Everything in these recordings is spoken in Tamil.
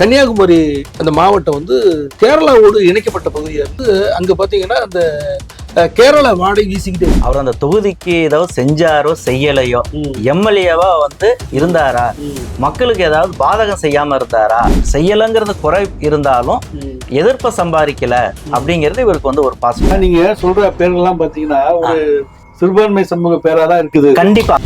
கன்னியாகுமரி அந்த மாவட்டம் வந்து கேரளாவோடு இணைக்கப்பட்ட பகுதியை வந்து அங்க பாத்தீங்கன்னா அந்த கேரள வாடை வீசிக்கிட்டே. அவர் அந்த தொகுதிக்கு ஏதாவது செஞ்சாரோ செய்யலையோ எம்எல்ஏவா வந்து இருந்தாரா? மக்களுக்கு ஏதாவது பாதகம் செய்யாம இருந்தாரா? செய்யலைங்கிறது குறை இருந்தாலும் எதிர்ப்பை சம்பாதிக்கல அப்படிங்கிறது இவருக்கு வந்து ஒரு ஆனா நீங்க சொல்ற பேர்கள்லாம் பாத்தீங்கன்னா ஒரு சிறுபான்மை சமூக பேரா தான் இருக்குது. கண்டிப்பா.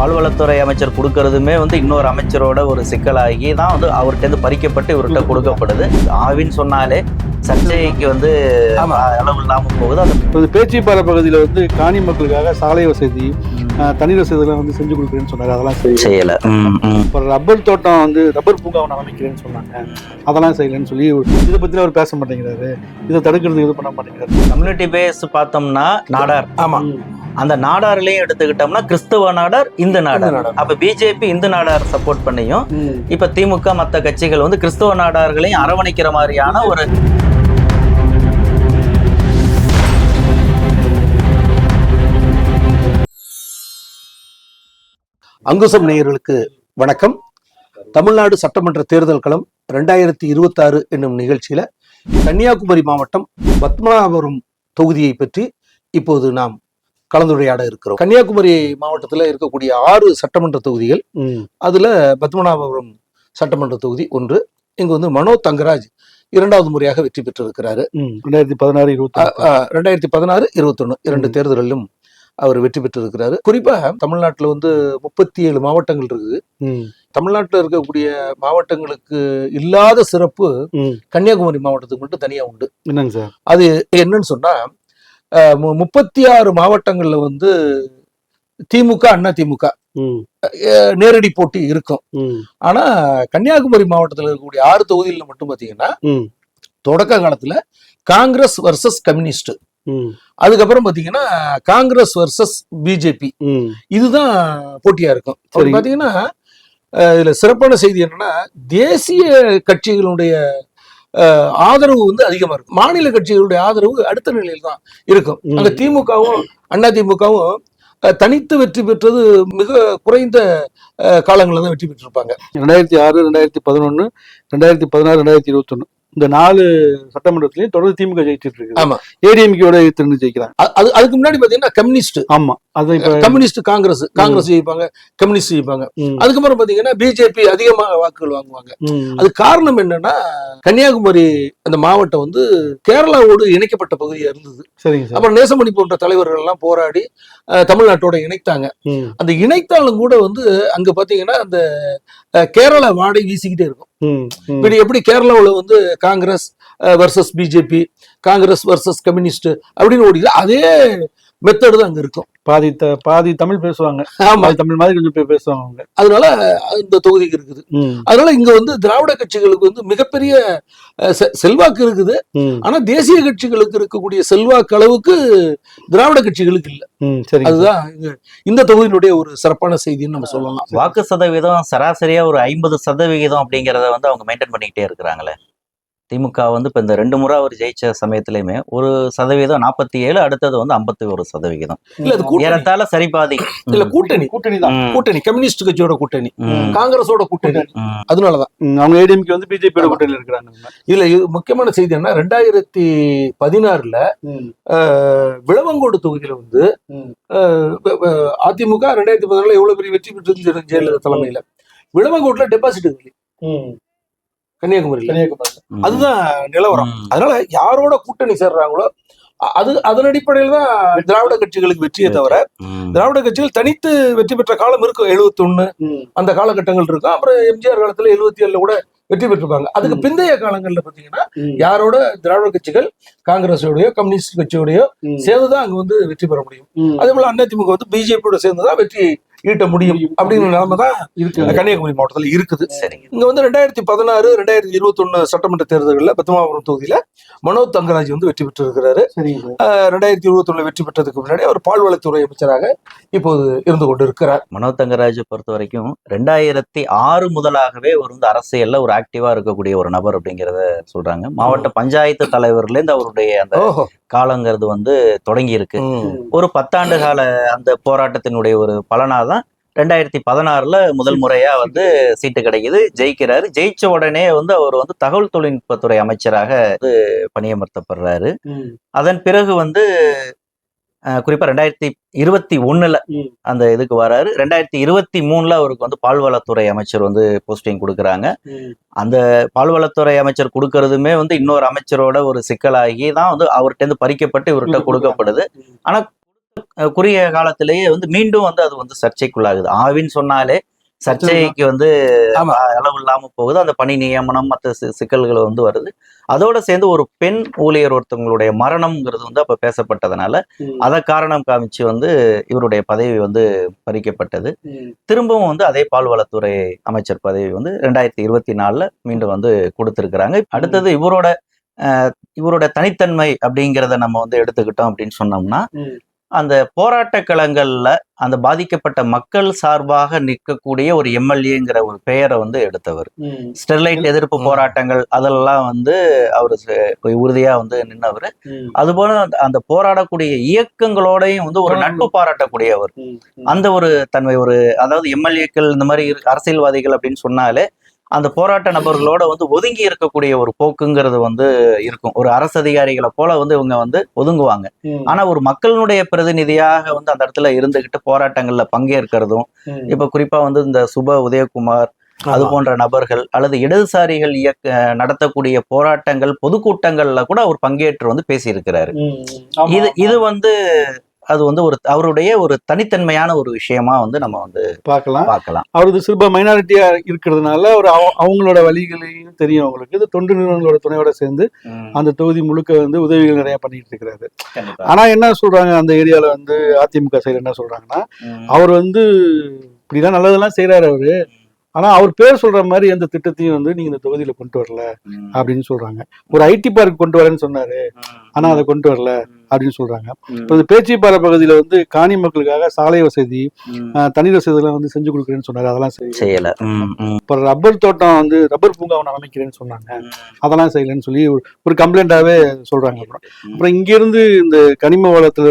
பால்வளத்துறை அமைச்சர் கொடுக்கறதுமே வந்து இன்னொரு அமைச்சரோட ஒரு சிக்கலாகி தான் வந்து அவர்கிட்ட பறிக்கப்பட்டு இவர்கிட்ட கொடுக்கப்படுது. ஆவின்னு சொன்னாலே சர்ச்சைக்கு வந்து அளவு இல்லாம போகுது. அது பேச்சிப்பாறை பகுதியில வந்து காணி மக்களுக்காக சாலை வசதி தண்ணீர் வசதிலாம் வந்து செஞ்சு கொடுக்குறேன்னு சொன்னாரு. அதெல்லாம் செய்யல. அப்புறம் ரப்பர் தோட்டம் வந்து ரப்பர் பூங்கா ஒன்று அமைக்கிறேன்னு சொன்னாங்க. அதெல்லாம் செய்யலன்னு சொல்லி இதை பத்தி அவர் பேச மாட்டேங்கிறாரு. இதை தடுக்கிறதுக்கு இது பண்ண மாட்டேங்கிறாரு. கம்யூனிட்டி பேஸ் பார்த்தோம்னா நாடார். ஆமா. அந்த நாடார்லயும் எடுத்துக்கிட்டோம்னா கிறிஸ்துவ நாடார் இந்து நாடார். அப்ப பிஜேபி இந்து நாடார் சப்போர்ட் பண்ணியும் இப்ப திமுக மத்த கட்சிகள் வந்து கிறிஸ்துவ நாடார்களையும் அரவணைக்கிற மாதிரியான ஒரு அங்குசம் நேயர்களுக்கு வணக்கம். தமிழ்நாடு சட்டமன்ற தேர்தல் களம் ரெண்டாயிரத்தி இருபத்தாறு என்னும் நிகழ்ச்சியில கன்னியாகுமரி மாவட்டம் பத்மநாபபுரம் தொகுதியை பற்றி இப்போது நாம் கலந்துரையாட இருக்கிறோம் கன்னியாகுமரி மாவட்டத்தில் இருக்கக்கூடிய ஆறு சட்டமன்ற தொகுதிகள். அதுல பத்மநாபபுரம் சட்டமன்ற தொகுதி ஒன்று இங்கு வந்து மனோ தங்கராஜ் இரண்டாவது முறையாக வெற்றி பெற்றிருக்கிறாரு. ரெண்டாயிரத்தி பதினாறு இருபத்தி ரெண்டாயிரத்தி பதினாறு இருபத்தொன்னு இரண்டு. தேர்தலிலும் அவர் வெற்றி பெற்றிருக்கிறாரு குறிப்பா தமிழ்நாட்டுல வந்து முப்பத்தி ஏழு மாவட்டங்கள் இருக்குது. தமிழ்நாட்டுல இருக்கக்கூடிய மாவட்டங்களுக்கு இல்லாத சிறப்பு. கன்னியாகுமரி மாவட்டத்துக்கு மட்டும் தனியா உண்டு என்னங்க சார் அது என்னன்னு சொன்னா முப்பத்தி ஆறு மாவட்டங்கள்ல வந்து திமுக அண்ணா திமுக நேரடி போட்டி இருக்கும். ஆனா கன்னியாகுமரி மாவட்டத்தில் இருக்கக்கூடிய ஆறு தொகுதிகளில் மட்டும் பாத்தீங்கன்னா. தொடக்க காலத்துல காங்கிரஸ் வர்சஸ் கம்யூனிஸ்ட். அதுக்கப்புறம் பாத்தீங்கன்னா காங்கிரஸ் வர்சஸ் பிஜேபி. இதுதான் போட்டியா இருக்கும். பாத்தீங்கன்னா இதுல சிறப்பான செய்தி என்னன்னா தேசிய கட்சிகளுடைய ஆதரவு வந்து அதிகமா இருக்கும். மாநில கட்சிகளுடைய ஆதரவு அடுத்த நிலையில் தான் இருக்கும். அங்க திமுகவும் அண்ணா திமுகவும் தனித்து வெற்றி பெற்றது மிக குறைந்த காலங்களில் தான் வெற்றி பெற்றிருப்பாங்க. ரெண்டாயிரத்தி ஆறு ரெண்டாயிரத்தி பதினொன்னு ரெண்டாயிரத்தி பதினாறு ரெண்டாயிரத்தி இருபத்தொன்னு. இந்த நாலு சட்டமன்றத்திலையும் தொடர்ந்து திமுக ஜெயிச்சிட்டு இருக்கு ஆமா. ஏடிஎம்கேயோட எதிர்த்து ஜெயிக்கிறாங்க அது அதுக்கு முன்னாடி பாத்தீங்கன்னா கம்யூனிஸ்ட் ஆமா அது கம்யூனிஸ்ட் காங்கிரஸ் காங்கிரஸ் ஜெயிப்பாங்க கம்யூனிஸ்ட் ஜெயிப்பாங்க. அதுக்கப்புறம் பாத்தீங்கன்னா பிஜேபி அதிகமாக வாக்குகள் வாங்குவாங்க. அது காரணம் என்னன்னா கன்னியாகுமரி அந்த மாவட்டம் வந்து கேரளாவோடு இணைக்கப்பட்ட பகுதியா இருந்தது சரிங்க சார் அப்புறம் நேசமணி போன்ற தலைவர்கள் எல்லாம் போராடி தமிழ்நாட்டோட இணைத்தாங்க. அந்த இணைத்தாலும் கூட வந்து அங்க பாத்தீங்கன்னா அந்த கேரள வாடை வீசிக்கிட்டே இருக்கும். இப்படி எப்படி கேரளாவுல வந்து Congress versus BJP Congress versus communist அப்படின்னு ஓடிது அதே மெத்தடு தான் அங்க இருக்கும். பாதி த- பாதி தமிழ் பேசுவாங்க. ஆமா. தமிழ் மாதிரி கொஞ்சம் பேசுவாங்க அவங்க அதனால இந்த தொகுதிக்கு இருக்குது. அதனால இங்க வந்து திராவிட கட்சிகளுக்கு வந்து மிகப்பெரிய செல்வாக்கு இருக்குது. ஆனா தேசிய கட்சிகளுக்கு இருக்கக்கூடிய செல்வாக்கு அளவுக்கு திராவிட கட்சிகளுக்கு இல்ல. சார். அதுதான் இந்த தொகுதியினுடைய ஒரு சிறப்பான செய்தின்னு நம்ம சொல்லலாம். வாக்கு சதவீதம் சராசரியா ஒரு ஐம்பது சதவிகிதம் அப்படிங்கிறத வந்து அவங்க மெயின்டைன் பண்ணிக்கிட்டே இருக்கிறாங்களே. திமுக வந்து இப்ப இந்த ரெண்டு முறை அவர் ஜெயிச்ச சமயத்திலயுமே ஒரு சதவீதம் நாற்பத்தி ஏழு அடுத்தது வந்து ஐம்பத்தி ஒரு சதவிகிதம் இல்ல அது கூட்டணி. ஏறத்தாழ சரிபாதி. இல்ல கூட்டணி. கூட்டணி தான். கூட்டணி கம்யூனிஸ்ட் கட்சியோட கூட்டணி. காங்கிரஸோட கூட்டணி. அதனாலதான். அவங்க ஏடிஎம்கே வந்து பிஜேபியோட ஆமா. கூட்டணியில் இருக்கிறாங்க. இதுல இது முக்கியமான செய்தி என்ன? ரெண்டாயிரத்தி பதினாறுல விளவங்கோடு தொகுதியில வந்து அதிமுக ரெண்டாயிரத்தி பதினாறுல எவ்வளவு பெரிய வெற்றி பெற்று ஜெயலலிதா தலைமையில? விளவங்கோட்டுல டெபாசிட் கன்னியாகுமரி ம். அதுதான் நிலவரம். அதனால யாரோட கூட்டணி சேர்றாங்களோ அது அதன் அடிப்படையில் தான் திராவிட கட்சிகளுக்கு வெற்றியே தவிர. திராவிட கட்சிகள் தனித்து வெற்றி பெற்ற காலம் இருக்கும் 71 ம். அந்த காலகட்டங்கள் இருக்கும் அப்புறம் எம்ஜிஆர் காலத்துல எழுபத்தி ஏழுல கூட வெற்றி பெற்றிருப்பாங்க அதுக்கு. பிந்தைய காலங்கள்ல பாத்தீங்கன்னா. யாரோட திராவிட கட்சிகள் காங்கிரஸோடயோ கம்யூனிஸ்ட் கட்சியோடயோ. சேர்ந்துதான் அங்க வந்து வெற்றி பெற முடியும். அதே போல அதிமுக வந்து பிஜேபியோட சேர்ந்துதான் வெற்றி ஈட்ட முடியும் அப்படிங்கிற நிலைமை தான் கன்னியாகுமரி மாவட்டத்துல இருக்குது. சரிங்க இங்க வந்து ரெண்டாயிரத்தி பதினாறு ரெண்டாயிரத்தி இருபத்தி ஒண்ணு சட்டமன்ற தேர்தல்களில் பத்மாபுரம் தொகுதியில மனோஜ் தங்கராஜ் வந்து வெற்றி சார். அஹ் ரெண்டாயிரத்தி இருபத்தி வெற்றி பெற்றதுக்கு முன்னாடி அவர் பால்வளத்துறை அமைச்சராக இப்போது இருந்து கொண்டு இருக்கிறார் மனோ தங்கராஜை பொறுத்த வரைக்கும் ரெண்டாயிரத்தி ஆறு முதலாகவே ஒரு வந்து அரசியல்ல ஒரு ஆக்டிவா இருக்கக்கூடிய ஒரு நபர் அப்படிங்கிறத சொல்றாங்க. மாவட்ட பஞ்சாயத்து தலைவர்ல இருந்து அவருடைய அந்த காலங்கிறது வந்து தொடங்கி இருக்கு. ஒரு பத்தாண்டு கால அந்த போராட்டத்தினுடைய ஒரு பலனாதான் ரெண்டாயிரத்தி பதினாறுல முதல் முறையா வந்து சீட்டு கிடைக்குது. ஜெயிக்கிறாரு. ஜெயிச்ச உடனே வந்து அவர் வந்து தகவல் தொழில்நுட்பத்துறை அமைச்சராக வந்து பணியமர்த்தப்படுறாரு. அதன் பிறகு வந்து குறிப்பா ரெண்டாயிரத்தி இருபத்தி ஒண்ணுல. அந்த இதுக்கு வராரு. ரெண்டாயிரத்தி இருபத்தி மூணுல அவருக்கு வந்து பால்வளத்துறை அமைச்சர் வந்து போஸ்டிங் கொடுக்குறாங்க. அந்த பால்வளத்துறை அமைச்சர் கொடுக்கறதுமே வந்து இன்னொரு அமைச்சரோட ஒரு சிக்கலாகி தான் வந்து அவர்கிட்ட இருந்து பறிக்கப்பட்டு இவர்கிட்ட கொடுக்கப்படுது. அஹ், குறுகிய காலத்திலேயே வந்து மீண்டும் வந்து அது வந்து சர்ச்சைக்குள்ளாகுது. ஆவின்னு சொன்னாலே சர்ச்சைக்கு வந்து அளவு இல்லாம போகுது. அந்த பணி நியமனம் மற்ற சிக்கல்கள் வந்து வருது. அதோட சேர்ந்து ஒரு பெண் ஊழியர் ஒருத்தவங்களுடைய மரணம்ங்கிறது வந்து அப்ப பேசப்பட்டதுனால அதை காரணம் காமிச்சு வந்து இவருடைய பதவி வந்து பறிக்கப்பட்டது. திரும்பவும் வந்து அதே பால்வளத்துறை அமைச்சர் பதவி வந்து ரெண்டாயிரத்தி இருபத்தி நாலுல மீண்டும் வந்து கொடுத்திருக்கிறாங்க. அடுத்தது இவரோட இவரோட தனித்தன்மை அப்படிங்கிறத நம்ம வந்து எடுத்துக்கிட்டோம் அப்படின்னு சொன்னோம்னா. அந்த போராட்ட களங்கள்ல அந்த பாதிக்கப்பட்ட மக்கள் சார்பாக நிற்கக்கூடிய ஒரு எம்எல்ஏங்கிற ஒரு பெயரை வந்து எடுத்தவர். ஸ்டெர்லைட் எதிர்ப்பு. போராட்டங்கள் அதெல்லாம் வந்து அவர் உறுதியா வந்து நின்னவர். அதுபோல அந்த- போராடக்கூடிய இயக்கங்களோடையும் வந்து ஒரு. நட்பு பாராட்டக்கூடியவர். அந்த ஒரு தன்மை ஒரு அதாவது எம்எல்ஏக்கள் இந்த மாதிரி அரசியல்வாதிகள் அப்படின்னு சொன்னாலே அந்த போராட்ட நபர்களோட வந்து ஒதுங்கி இருக்கக்கூடிய ஒரு போக்குங்கிறது வந்து இருக்கும். ஒரு அரசு அதிகாரிகளை போல வந்து இவங்க வந்து ஒதுங்குவாங்க. ஆனா ஒரு மக்களுடைய பிரதிநிதியாக வந்து அந்த இடத்துல இருந்துகிட்டு போராட்டங்கள்ல பங்கேற்கிறதும் இப்ப குறிப்பா வந்து இந்த சுப உதயகுமார் அது போன்ற நபர்கள் அல்லது இடதுசாரிகள் இயக்க நடத்தக்கூடிய போராட்டங்கள் பொதுக்கூட்டங்கள்ல கூட அவர் பங்கேற்று வந்து பேசியிருக்கிறாரு. இது இது வந்து அது வந்து ஒரு அவருடைய ஒரு தனித்தன்மையான ஒரு விஷயமா வந்து நம்ம வந்து பார்க்கலாம். பார்க்கலாம். அவரது சிறுப மைனாரிட்டியா இருக்கிறதுனால அவர் அவ- அவங்களோட வழிகளையும் தெரியும் அவங்களுக்கு. இது தொண்டு நிறுவனங்களோட துணையோட சேர்ந்து அந்த தொகுதி முழுக்க வந்து உதவிகள் நிறைய பண்ணிட்டு இருக்கிறாரு. ஆனா என்ன சொல்றாங்க அந்த ஏரியால வந்து அதிமுக சைடு என்ன சொல்றாங்கன்னா அவர் வந்து இப்படிதான் நல்லதெல்லாம் செய்யறாரு அவரு. ஆனா அவர் பேர் சொல்ற மாதிரி எந்த திட்டத்தையும் வந்து நீங்க இந்த தொகுதியில கொண்டு வரல அப்படின்னு சொல்றாங்க. ஒரு ஐடி பார்க் கொண்டு வரேன்னு சொன்னாரு. ஆனா அதை கொண்டு வரல. அப்படின்னு சொல்றாங்க. இப்போ இந்த பேச்சிப்பாறை பகுதியில வந்து காணி மக்களுக்காக சாலை வசதி தண்ணீர் வசதி எல்லாம் வந்து செஞ்சு கொடுக்குறேன்னு சொன்னாரு. அதெல்லாம் செய்யல. ம், ம், இப்போ ரப்பர் தோட்டம் வந்து ரப்பர் பூங்கா ஒன்று அமைக்கிறேன்னு சொன்னாங்க. அதெல்லாம் செய்யலன்னு சொல்லி ஒரு- கம்ப்ளைண்டாவே சொல்றாங்க அப்புறம். அப்புறம் இங்க இருந்து இந்த கனிம வளத்துல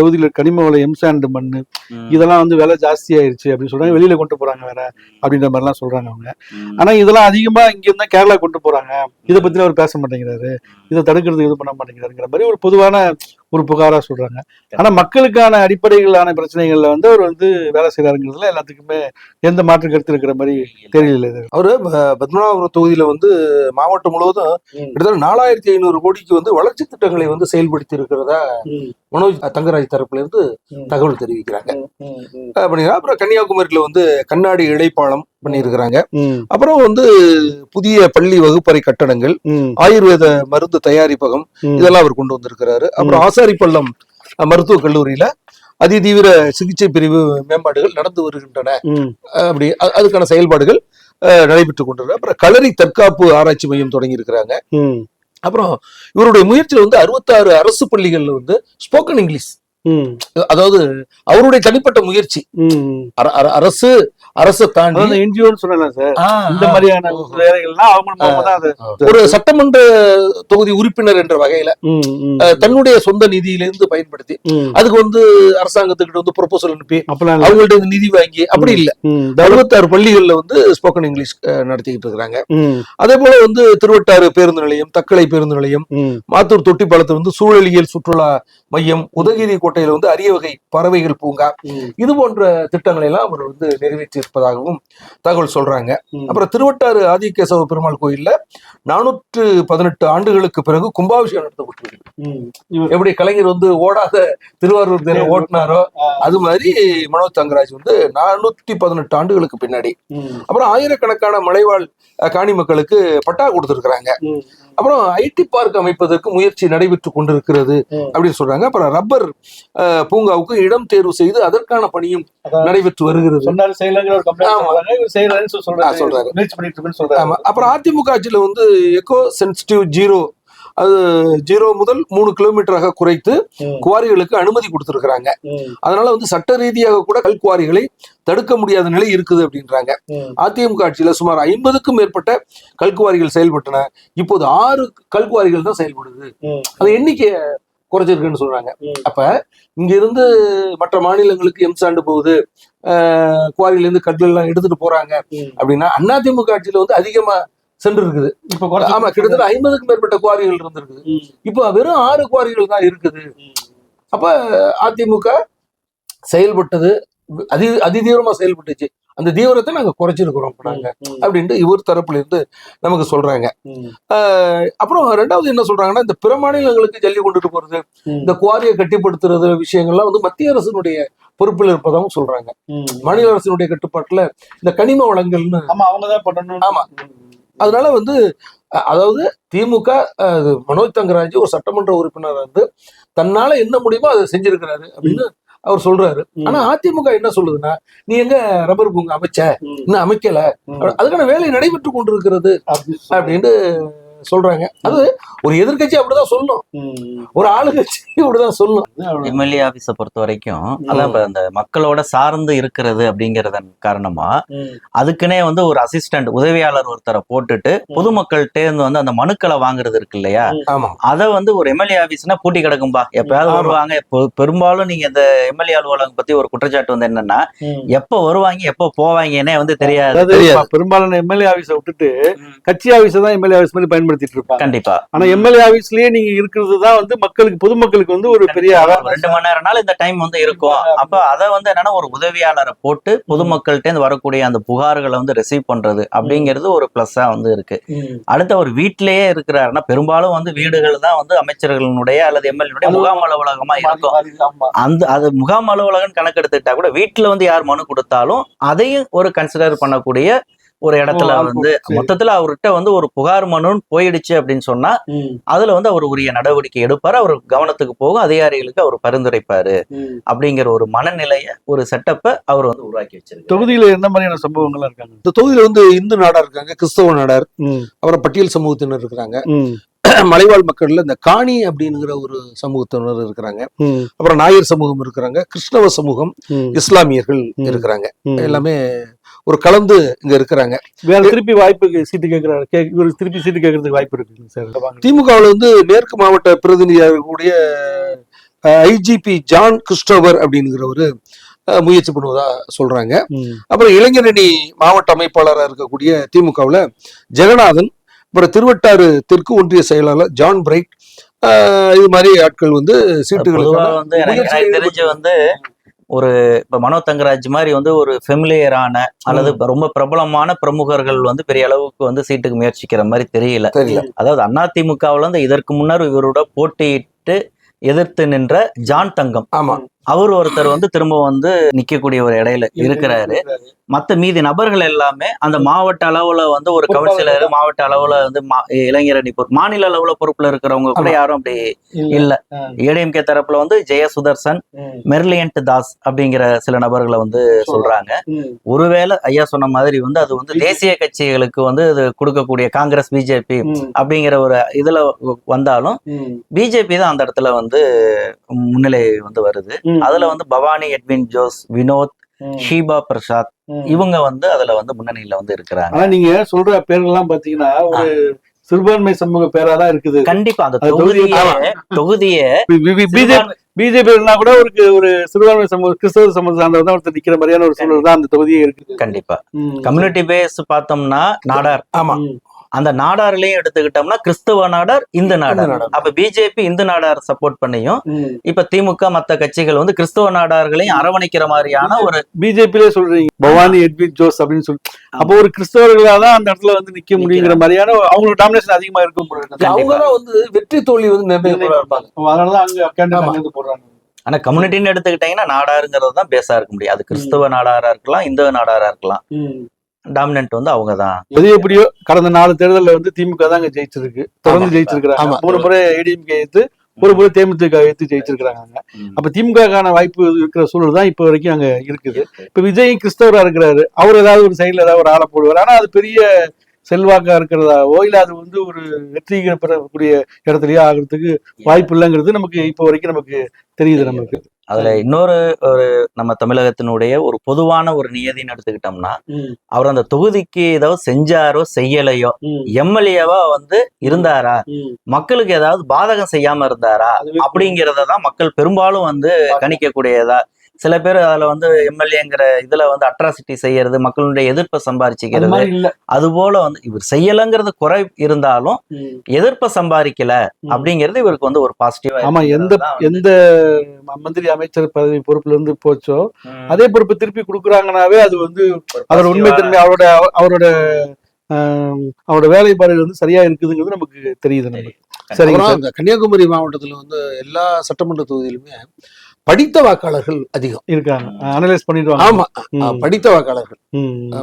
தொகுதியில கனிம வள எம்சாண்ட் மண்ணு ம், இதெல்லாம் வந்து விலை ஜாஸ்தி ஆயிருச்சு அப்படின்னு சொல்றாங்க. வெளியில கொண்டு போறாங்க வேற அப்படின்ற மாதிரிலாம் சொல்றாங்க அவங்க. ஆனா இதெல்லாம் அதிகமா இங்க இருந்தா கேரளா கொண்டு போறாங்க. இதை பத்தி அவர் பேச மாட்டேங்கிறாரு. இதை தடுக்கிறதுக்கு இது பண்ண மாட்டேங்கிறாருங்கிற மாதிரி ஒரு பொதுவான ஒரு புகாரா சொல்றாங்க. ஆனா மக்களுக்கான அடிப்படைகளான பிரச்சனைகள்ல வந்து அவர் வந்து வேலை செய்யறாருங்கிறதுல எல்லாத்துக்குமே எந்த மாற்று கருத்து இருக்கிற மாதிரி தெரியல அவரு பத்மநாபபுரம் தொகுதியில வந்து மாவட்டம் முழுவதும் கிட்டத்தட்ட நாலாயிரத்தி ஐநூறு கோடிக்கு வந்து வளர்ச்சி திட்டங்களை வந்து செயல்படுத்தி இருக்கிறதா மனோஜ் தங்கராஜ் தரப்புல இருந்து தகவல் தெரிவிக்கிறாங்க. பண்ணிருக்காங்க. அப்புறம் கன்னியாகுமரியில வந்து கண்ணாடி இடைப்பாலம் பண்ணியிருக்கிறாங்க. அப்புறம் வந்து புதிய பள்ளி வகுப்பறை கட்டடங்கள் ஆயுர்வேத மருந்து தயாரிப்பகம். இதெல்லாம் அவர் கொண்டு வந்திருக்கிறாரு. அப்புறம் ஆசாரிப்பள்ளம் மருத்துவக் கல்லூரியில அதிதீவிர சிகிச்சை பிரிவு மேம்பாடுகள் நடந்து வருகின்றன. அப்படி அதுக்கான செயல்பாடுகள் நடைபெற்று கொண்டிருக்கு அப்புறம் களரி தற்காப்பு ஆராய்ச்சி மையம் தொடங்கி இருக்கிறாங்க அப்புறம் இவருடைய முயற்சியில் வந்து அறுபத்தாறு அரசு பள்ளிகள்ல வந்து ஸ்போக்கன் இங்கிலீஷ். அதாவது அவருடைய தனிப்பட்ட முயற்சி. அரசு அரசை தாண்டி என்ஜிஓன்னு சொன்னல சார். இந்த மாதிரியான வேலைகள்லாம் அது ஒரு சட்டமன்ற தொகுதி உறுப்பினர் என்ற வகையில தன்னுடைய சொந்த நிதியிலிருந்து பயன்படுத்தி. அதுக்கு வந்து அரசாங்கத்துக்கிட்ட வந்து ப்ரொபோசல் அனுப்பி. அவங்கள்ட்ட நிதி வாங்கி அப்படி இல்ல. அறுபத்தாறு பள்ளிகள்ல வந்து ஸ்போக்கன் இங்கிலீஷ் நடத்திக்கிட்டு இருக்கிறாங்க. அதே போல வந்து திருவட்டாறு பேருந்து நிலையம் தக்கலை பேருந்து நிலையம் மாத்தூர் தொட்டிப்பாலத்தில் வந்து சூழலியல் சுற்றுலா மையம் உதகிரி கோட்டையில வந்து அரிய வகை பறவைகள் பூங்கா இது போன்ற திட்டங்களை எல்லாம் அவர் வந்து நிறைவேற்றி இருப்பதாகவும் தகவல் சொல்றாங்க. அப்புறம் திருவட்டாறு ஆதிகேசவ பெருமாள் கோயில்ல நானூற்று பதினெட்டு ஆண்டுகளுக்கு பிறகு கும்பாபிஷேகம் நடத்தப்பட்டிருக்கு. எப்படி கலைஞர் வந்து ஓடாத திருவாரூர் தேரை ஓட்டினாரோ அது மாதிரி மனோஜ் தங்கராஜ் வந்து நானூத்தி பதினெட்டு ஆண்டுகளுக்கு பின்னாடி. அப்புறம் ஆயிரக்கணக்கான மலைவாழ் காணி மக்களுக்கு பட்டா கொடுத்திருக்கிறாங்க. அப்புறம் ஐடி பார்க் அமைப்பதற்கு முயற்சி நடைபெற்று கொண்டிருக்கிறது. அப்படின்னு சொல்றாங்க. அப்புறம் ரப்பர் பூங்காவுக்கு இடம் தேர்வு செய்து அதற்கான பணியும் நடைபெற்று வருகிறது. அப்புறம் அதிமுக ஆட்சியில வந்து எக்கோ சென்சிட்டிவ் ஜீரோ அது ஜீரோ முதல் மூணு கிலோமீட்டராக குறைத்து குவாரிகளுக்கு அனுமதி கொடுத்திருக்கிறாங்க. அதனால வந்து சட்ட ரீதியாக கூட கல் குவாரிகளை தடுக்க முடியாத நிலை இருக்குது அப்படின்றாங்க. அதிமுக ஆட்சியில சுமார் ஐம்பதுக்கும் மேற்பட்ட கல்குவாரிகள் செயல்பட்டன. இப்போது ஆறு கல்குவாரிகள் தான் செயல்படுது. அது எண்ணிக்கை குறைச்சிருக்குன்னு சொல்றாங்க. அப்ப இங்க இருந்து மற்ற மாநிலங்களுக்கு எம்சாண்டு போகுது. குவாரியில இருந்து கல் எல்லாம் எடுத்துட்டு போறாங்க. அப்படின்னா அதிமுக ஆட்சியில வந்து அதிகமா சென்று இருக்குது இப்ப ஆமா கிட்டத்தட்ட ஐம்பதுக்கும் மேற்பட்ட குவாரிகள் இருந்திருக்குது இப்போ வெறும் ஆறு குவாரிகள் தான் இருக்குது. அப்ப அதிமுக செயல்பட்டது அதி அதிதீவிரமா செயல்பட்டுச்சு. அந்த தீவிரத்தை நாங்க குறைச்சிருக்கிறோம் நாங்க. அப்படின்ட்டு இவர் தரப்புல இருந்து நமக்கு சொல்றாங்க. அப்புறம் ரெண்டாவது என்ன சொல்றாங்கன்னா இந்த பிற மாநிலங்களுக்கு ஜல்லி கொண்டுட்டு போறது இந்த குவாரியை கட்டிப்படுத்துறது விஷயங்கள்லாம் வந்து மத்திய அரசினுடைய பொறுப்பில் இருப்பதாகவும் சொல்றாங்க. மாநில அரசினுடைய கட்டுப்பாட்டுல இந்த கனிம வளங்கள்னு. ஆமா அவங்கதான் பண்ணணும் ஆமா. அதனால வந்து அதாவது திமுக மனோஜ் தங்கராஜ் ஒரு சட்டமன்ற உறுப்பினர் வந்து தன்னால என்ன முடியுமோ அதை செஞ்சிருக்கிறாரு அப்படின்னு அவர் சொல்றாரு. ஆனா அதிமுக என்ன சொல்லுதுன்னா நீ எங்க ரப்பர் பூங்கா அமைச்ச? இன்னும் அமைக்கல. அதுக்கான வேலை நடைபெற்று கொண்டிருக்கிறது. அப்படின்னு சொல்றாங்க. அது ஒரு எதிர்க்கட்சி அப்படிதான் சொல்லணும். ஒரு ஆளுங்கட்சி அப்படிதான் சொல்லணும். எம்எல்ஏ ஆபீஸை பொறுத்த வரைக்கும் அதான் இந்த மக்களோட சார்ந்து இருக்கிறது அப்படிங்கறதன் காரணமா அதுக்குன்னே வந்து ஒரு அசிஸ்டன்ட் உதவியாளர் ஒருத்தரை போட்டுட்டு பொதுமக்கள்கிட்ட இருந்து வந்து அந்த மனுக்களை வாங்குறது இருக்கு இல்லையா? ஆமா. அதை வந்து ஒரு எம்எல்ஏ ஆபீஸ்னா பூட்டி கிடக்கும்பா. எப்பயாவது. வருவாங்க. பெரும்பாலும் நீங்க இந்த எம்எல்ஏ அலுவலகம் பத்தி ஒரு குற்றச்சாட்டு வந்து என்னன்னா எப்ப வருவாங்க எப்ப போவாங்கன்னே வந்து தெரியாது. பெரும்பாலான எம்எல்ஏ ஆபீஸை விட்டுட்டு. கட்சி ஆபீஸை தான் எம்எல்ஏ ஆபீஸ் மாதிரி பயன்படுத்திட்டு இருப்பாங்க. கண்டிப்பா. ஆனா எம்எல்ஏ ஆபீஸ்லயே நீங்க இருக்கிறது தான் வந்து மக்களுக்கு பொதுமக்களுக்கு வந்து ஒரு பெரிய ஒரு. ரெண்டு மணி நேரம்னால இந்த டைம் வந்து இருக்கும். அப்ப அதை வந்து என்னன்னா ஒரு உதவியாளரை போட்டு பொதுமக்கள்கிட்ட இருந்து வரக்கூடிய அந்த புகார்களை வந்து ரிசீவ் பண்றது அப்படிங்கிறது ஒரு பிளஸ்ஸா வந்து இருக்கு. அடுத்து அவர் வீட்டிலேயே இருக்கிறாருன்னா பெரும்பாலும் வந்து வீடுகள் தான் வந்து அமைச்சர்களுடைய அல்லது எம்எல்ஏனுடைய முகாம் அலுவலகமா இருக்கும். அந்த அது முகாம் அலுவலகம் கணக்கெடுத்துட்டா கூட வீட்டுல வந்து யார் மனு கொடுத்தாலும் அதையும் ஒரு கன்சிடர் பண்ணக்கூடிய ஒரு இடத்துல. வந்து. மொத்தத்துல அவர்கிட்ட வந்து ஒரு புகார் மனுன்னு போயிடுச்சு அப்படின்னு சொன்னா அதுல வந்து அவர் உரிய நடவடிக்கை எடுப்பாரு அவர் கவனத்துக்கு போகும் அதிகாரிகளுக்கு அவர் பரிந்துரைப்பாரு. அப்படிங்கிற ஒரு மனநிலைய ஒரு செட்டப்பை அவர் வந்து உருவாக்கி வச்சிருக்காரு தொகுதியில எந்த மாதிரியான சம்பவங்கள்லாம் இருக்காங்க இந்த தொகுதியில வந்து இந்து நாடார் இருக்காங்க கிறிஸ்தவ நாடார் அப்புறம் பட்டியல் சமூகத்தினர் இருக்கிறாங்க மலைவாழ் மக்கள்ல இந்த காணி அப்படிங்கிற ஒரு சமூகத்தினர் இருக்கிறாங்க அப்புறம் நாயர் சமூகம் இருக்கிறாங்க கிறிஸ்தவ சமூகம். இஸ்லாமியர்கள். இருக்கிறாங்க. எல்லாமே ஒரு கலந்து இங்க இருக்கிறாங்க வேற திருப்பி வாய்ப்பு சீட்டு கேட்கிறாரு கே- இவரு திருப்பி சீட்டு கேட்கறதுக்கு வாய்ப்பு இருக்கு சார். திமுகவில் வந்து மேற்கு மாவட்ட பிரதிநிதியாக இருக்கக்கூடிய ஐஜிபி ஜான் கிறிஸ்டோபர் அப்படிங்கிறவரு முயற்சி பண்ணுவதா சொல்றாங்க அப்புறம் இளைஞரணி மாவட்ட அமைப்பாளராக இருக்கக்கூடிய திமுகவில் ஜெகநாதன் அப்புறம் திருவட்டாறு தெற்கு ஒன்றிய செயலாளர் ஜான் பிரைட் இது மாதிரி ஆட்கள் வந்து சீட்டுகளுக்கான வந்து எனக்கு தெரிஞ்சு வந்து ஒரு இப்ப மனோ தங்கராஜ் மாதிரி வந்து ஒரு ஃபெமிலியரான அல்லது ரொம்ப பிரபலமான பிரமுகர்கள் வந்து பெரிய அளவுக்கு வந்து சீட்டுக்கு முயற்சிக்கிற மாதிரி தெரியல. தெரியல. அதாவது அதிமுகவுல வந்து இதற்கு முன்னர் இவரோட போட்டியிட்டு எதிர்த்து நின்ற ஜான் தங்கம். ஆமா. அவர் ஒருத்தர் வந்து திரும்ப வந்து நிக்கக்கூடிய ஒரு இடையில இருக்கிறாரு. மத்த மீதி நபர்கள் எல்லாமே அந்த மாவட்ட அளவுல வந்து ஒரு கவுன்சிலர் மாவட்ட அளவுல வந்து மா- இளைஞரணி பொறுப்பு மாநில அளவுல பொறுப்புல இருக்கிறவங்க கூட. யாரும் அப்படி இல்ல. ஏடிஎம்கே தரப்புல வந்து ஜெய சுதர்சன் ம், மெர்லியன்ட் தாஸ் அப்படிங்கிற சில நபர்களை வந்து சொல்றாங்க. ஒருவேளை ஐயா சொன்ன மாதிரி வந்து அது வந்து தேசிய கட்சிகளுக்கு வந்து இது கொடுக்கக்கூடிய காங்கிரஸ் பிஜேபி அப்படிங்கிற ஒரு இதுல வந்தாலும் பிஜேபி தான் அந்த இடத்துல வந்து முன்னிலை வந்து வருது. அதுல வந்து பவானி எட்வின் ஜோஸ் வினோத் ஷீபா பிரசாத். இவங்க வந்து அதுல வந்து முன்னணியில வந்து இருக்கிறாங்க. ஆனா நீங்க சொல்ற பேர்கள்லாம் பாத்தீங்கன்னா ஒரு சிறுபான்மை சமூக பேரா தான் இருக்குது. கண்டிப்பா அந்த தொகுதியே தொகுதியே பிஜேபி பிஜேபி கூட ஒரு ஒரு சிறுபான்மை சமூக கிறிஸ்தவ சமூக சார்ந்தவர் தான் ஒருத்தர் நிக்கிற மாதிரியான ஒரு சூழல் தான் அந்த தொகுதியே இருக்குது. கண்டிப்பா. கம்யூனிட்டி பேஸ் பார்த்தோம்னா நாடார். ஆமா. அந்த நாடார்லயும் எடுத்துக்கிட்டோம்னா கிறிஸ்தவ நாடார் இந்து நாடார். நாடார். அப்ப பிஜேபி இந்து நாடார் சப்போர்ட் பண்ணியும். இப்ப திமுக மத்த கட்சிகள் வந்து கிறிஸ்தவ நாடார்களையும் அரவணைக்கிற மாதிரியான ஒரு பிஜேபியிலே சொல்றீங்க. பவானி எட்வின் ஜோஸ் அப்படின்னு சொல்லி அப்போ ஒரு கிறிஸ்தவர்களா தான் அந்த இடத்துல வந்து நிக்க முடியுங்கிற மாதிரியான அவங்களோட டாமினேஷன் அதிகமா இருக்கும். அவங்க வந்து வெற்றி தோல்வி வந்து இருப்பாங்க அதனாலதான் அங்க போடுறாங்க. ஆனா கம்யூனிட்டின்னு எடுத்துக்கிட்டீங்கன்னா நாடாருங்கிறது தான் பேஸா இருக்க முடியும். அது கிறிஸ்தவ நாடாரா இருக்கலாம் இந்து நாடாரா இருக்கலாம். டாமினன்ட் வந்து அவங்க தான் எது எப்படியோ கடந்த நாலு தேர்தல்ல வந்து திமுக தான் அங்க ஜெயிச்சிருக்கு தொடர்ந்து ஆமா. மூணு முறை ஏடிஎம்கே எடுத்து ஒரு முறை தேமுதிக எடுத்து ஜெயிச்சிருக்காங்க அங்க. அப்ப திமுகக்கான வாய்ப்பு இருக்கிற சூழல் தான் இப்ப வரைக்கும் அங்க இருக்குது. இப்ப விஜய் கிறிஸ்தவரா இருக்கிறாரு. அவர் ஏதாவது ஒரு சைடுல ஏதாவது ஒரு ஆளை போடுவார். ஆனா அது பெரிய செல்வாக்கா இருக்கிறதாவோ இல்ல அது வந்து ஒரு வெற்றி பெறக்கூடிய இடத்துலயோ ஆகிறதுக்கு வாய்ப்பு இல்லைங்கிறது நமக்கு இப்போ வரைக்கும் நமக்கு தெரியுது நமக்கு. அதுல இன்னொரு ஒரு நம்ம தமிழகத்தினுடைய ஒரு பொதுவான ஒரு நியதின்னு எடுத்துக்கிட்டோம்னா அவர் அந்த தொகுதிக்கு ஏதாவது செஞ்சாரோ செய்யலையோ எம்எல்ஏவா வந்து இருந்தாரா? மக்களுக்கு ஏதாவது பாதகம் செய்யாம இருந்தாரா? அப்படிங்கிறத தான் மக்கள் பெரும்பாலும் வந்து கணிக்கக்கூடியதா சில பேர் அதுல வந்து எம்எல்ஏங்கிற இதுல வந்து அட்ராசிட்டி செய்யறது மக்களுடைய எதிர்ப்பை சம்பாரிச்சுக்கிறது அது போல வந்து இவர் செய்யலைங்கிறது குறை இருந்தாலும் எதிர்ப்பை சம்பாதிக்கல அப்படிங்கிறது இவருக்கு வந்து ஒரு பாசிட்டிவா ஆமா எந்த எந்த மந்திரி அமைச்சர் பதவி பொறுப்புல இருந்து போச்சோ அதே பொறுப்பு திருப்பி கொடுக்குறாங்கனாவே அது வந்து அதோட உண்மைத்தன்மை அவரோட அவரோட அவரோட வேலைப்பாடு வந்து சரியா இருக்குதுங்கிறது நமக்கு தெரியுது நமக்கு. சார். கன்னியாகுமரி மாவட்டத்துல வந்து எல்லா சட்டமன்ற தொகுதியிலுமே படித்த வாக்காளர்கள் அதிகம். இருக்காங்க. அனலைஸ் பண்ணிடுவாங்க. ஆமா. படித்த வாக்காளர்கள்.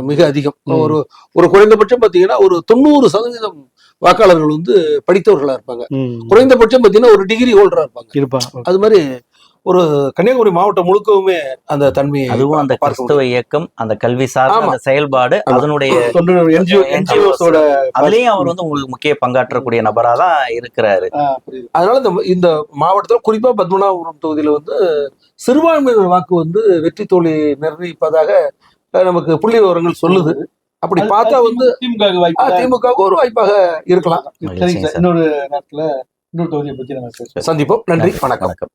மிக அதிகம். ஒரு ஒரு குறைந்தபட்சம் பாத்தீங்கன்னா ஒரு தொண்ணூறு சதவீதம் வாக்காளர்கள் வந்து படித்தவர்களா இருப்பாங்க. குறைந்தபட்சம் பாத்தீங்கன்னா ஒரு டிகிரி ஹோல்டரா இருப்பாங்க. இருப்பாங்க. அது மாதிரி ஒரு கன்னியாகுமரி மாவட்டம் முழுக்கவுமே அந்த தன்மையை அதுவும் அந்த கிறிஸ்தவ இயக்கம் அந்த கல்வி சார்ந்த செயல்பாடு. அதனுடைய அதுலயும் அவர் வந்து உங்களுக்கு முக்கிய பங்காற்றக்கூடிய நபரா தான் இருக்கிறாரு அதனால இந்த இந்த மாவட்டத்தில் குறிப்பா பத்மநாபபுரம் தொகுதியில வந்து சிறுபான்மையினர் வாக்கு வந்து வெற்றி தோல்வி நிர்ணயிப்பதாக நமக்கு புள்ளி விவரங்கள் சொல்லுது. அப்படி பார்த்தா வந்து திமுக வாய்ப்பு திமுக ஒரு வாய்ப்பாக இருக்கலாம். இன்னொரு நேரத்துல இன்னொரு தொகுதியை பத்தி நம்ம சந்திப்போம். நன்றி. வணக்கம். வணக்கம்.